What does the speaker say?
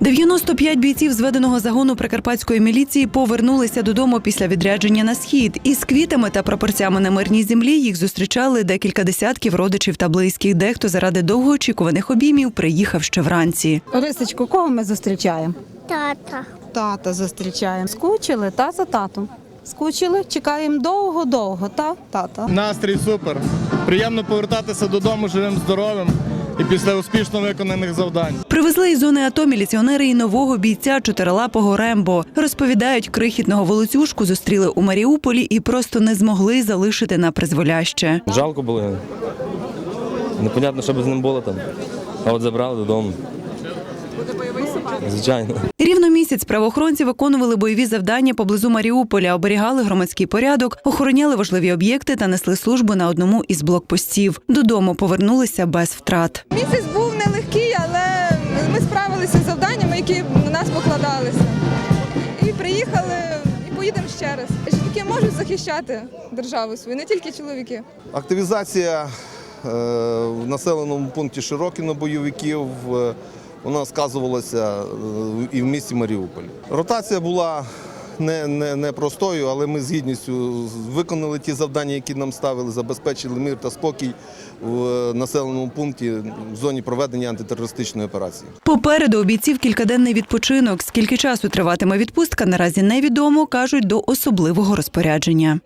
95 бійців зведеного загону прикарпатської міліції повернулися додому після відрядження на схід. Із квітами та прапорцями на мирній землі їх зустрічали декілька десятків родичів та близьких. Дехто заради довгоочікуваних обіймів приїхав ще вранці. Рисочку, кого ми зустрічаємо? Тата. Тата зустрічаємо. Скучили, та за татом. Скучили, чекаємо довго-довго, та тата. Настрій супер. Приємно повертатися додому живим, здоровим і після успішно виконаних завдань. Привезли із зони АТО міліціонери і нового бійця чотирилапого Рембо. Розповідають, крихітного волоцюжку зустріли у Маріуполі і просто не змогли залишити на призволяще. Жалко було. Непонятно, що б з ним було там. А от забрали додому. Звичайно. Рівно місяць правоохоронці виконували бойові завдання поблизу Маріуполя, оберігали громадський порядок, охороняли важливі об'єкти та несли службу на одному із блокпостів. Додому повернулися без втрат. Місяць був нелегкий, але ми справилися з завданнями, які на нас покладалися. І приїхали, і поїдемо ще раз. Жінки можуть захищати державу свою, не тільки чоловіки. Активізація е, в населеному пункті Широкіно бойовиків е, вона сказувалася е, і в місті Маріуполь. Ротація була не, не, не простою, але ми з гідністю виконали ті завдання, які нам ставили, забезпечили мир та спокій в е, населеному пункті в зоні проведення антитерористичної операції. Попереду у бійців кількаденний відпочинок. Скільки часу триватиме відпустка, наразі невідомо, кажуть до особливого розпорядження.